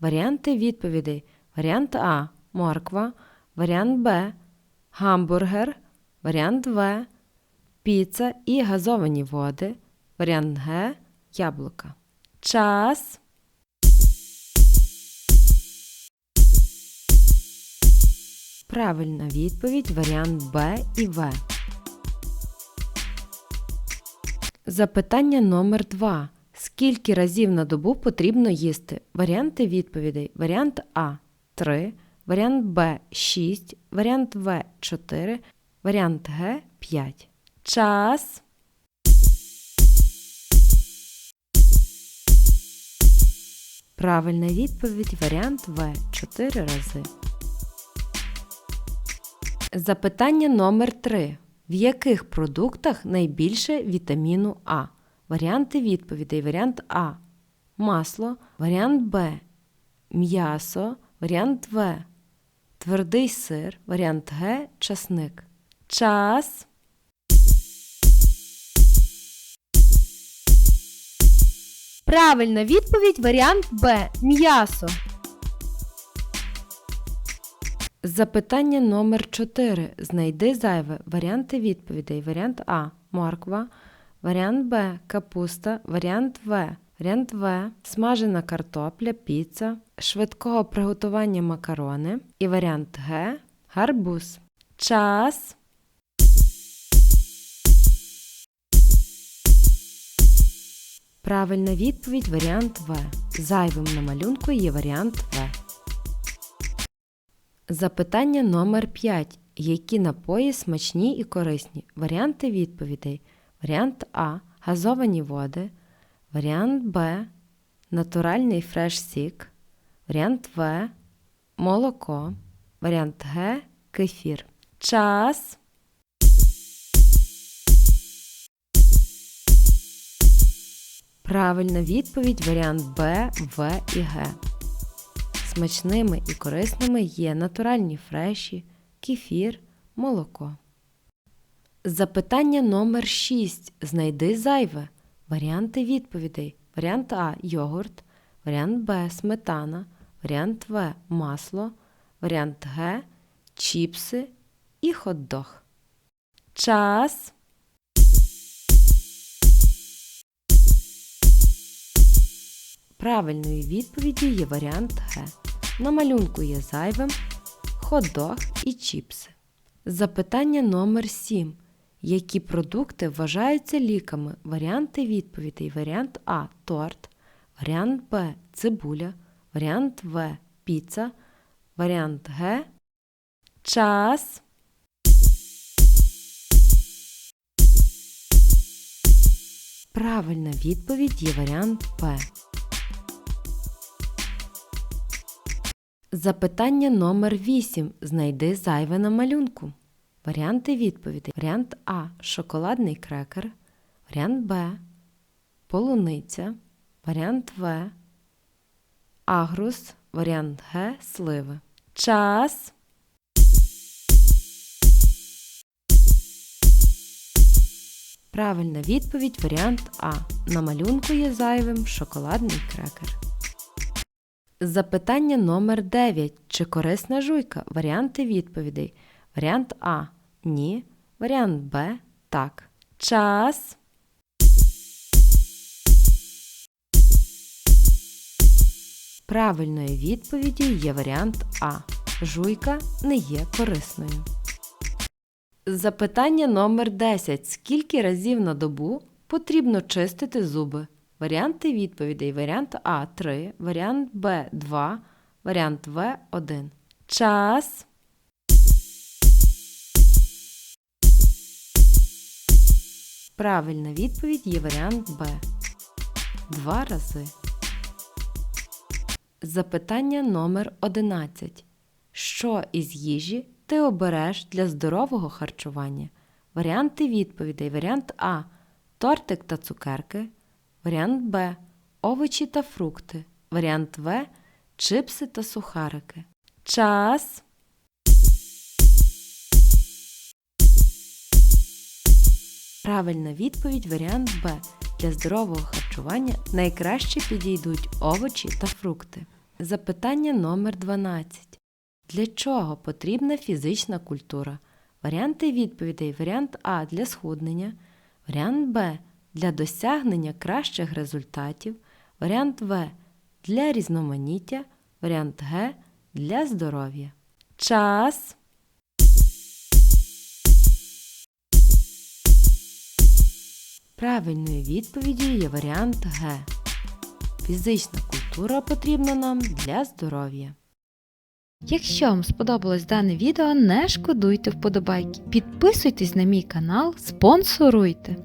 Варіанти відповідей. Варіант А морква, варіант Б гамбургер, варіант В піца і газовані води, варіант Г яблука. Час. Правильна відповідь варіант Б і В. Запитання номер 2. Скільки разів на добу потрібно їсти? Варіанти відповідей. Варіант А 3, варіант Б 6, варіант В 4, варіант Г 5. Час. Правильна відповідь варіант В 4 рази. Запитання номер 3. В яких продуктах найбільше вітаміну А? Варіанти відповідей. Варіант А. Масло. Варіант Б. М'ясо. Варіант В. Твердий сир. Варіант Г. Часник. Час. Правильна відповідь варіант Б. М'ясо. Запитання номер 4. Знайди зайве. Варіанти відповідей. Варіант А. Морква. Варіант Б. Капуста. Варіант В. Варіант В. Смажена картопля, піца, швидкого приготування макарони. І варіант Г. Гарбуз. Час. Правильна відповідь варіант В. Зайвим на малюнку є варіант В. Запитання номер 5. Які напої смачні і корисні? Варіанти відповідей. Варіант А. Газовані води. Варіант Б. Натуральний фреш сік. Варіант В. Молоко. Варіант Г. Кефір. Час. Правильна відповідь варіант Б, В і Г. Смачними і корисними є натуральні фреші, кефір, молоко. Запитання номер 6. Знайди зайве. Варіанти відповідей. Варіант А йогурт, варіант Б сметана, варіант В масло, варіант Г чіпси і хот-дог. Час. Правильною відповіддю є варіант Г. На малюнку є зайвим хот-дог і чіпси. Запитання номер 7. Які продукти вважаються ліками? Варіанти відповідей. Варіант А торт, варіант Б цибуля, варіант В піца, варіант Г час. Правильна відповідь є варіант Б. Запитання номер 8. Знайди зайве на малюнку. Варіанти відповідей. Варіант А. Шоколадний крекер. Варіант Б. Полуниця. Варіант В. Агрус. Варіант Г. Сливи. Час. Правильна відповідь варіант А. На малюнку є зайвим шоколадний крекер. Запитання номер 9. Чи корисна жуйка? Варіанти відповідей. Варіант А. Ні. Варіант Б. Так. Час. Правильною відповіддю є варіант А. Жуйка не є корисною. Запитання номер 10. Скільки разів на добу потрібно чистити зуби? Варіанти відповідей. Варіант А 3, варіант Б 2, варіант В 1. Час. Правильна відповідь є варіант Б. Два рази. Запитання номер 11. Що із їжі ти обереш для здорового харчування? Варіанти відповідей. Варіант А. Тортик та цукерки. Варіант Б. Овочі та фрукти. Варіант В. Чипси та сухарики. Час. Правильна відповідь варіант Б. Для здорового харчування найкраще підійдуть овочі та фрукти. Запитання номер 12. Для чого потрібна фізична культура? Варіанти відповідей. Варіант А для схуднення, варіант Б для досягнення кращих результатів, варіант В для різноманіття, варіант Г для здоров'я. Час. Правильною відповіддю є варіант Г. Фізична культура потрібна нам для здоров'я. Якщо вам сподобалось дане відео, не шкодуйте вподобайки. Підписуйтесь на мій канал, спонсоруйте.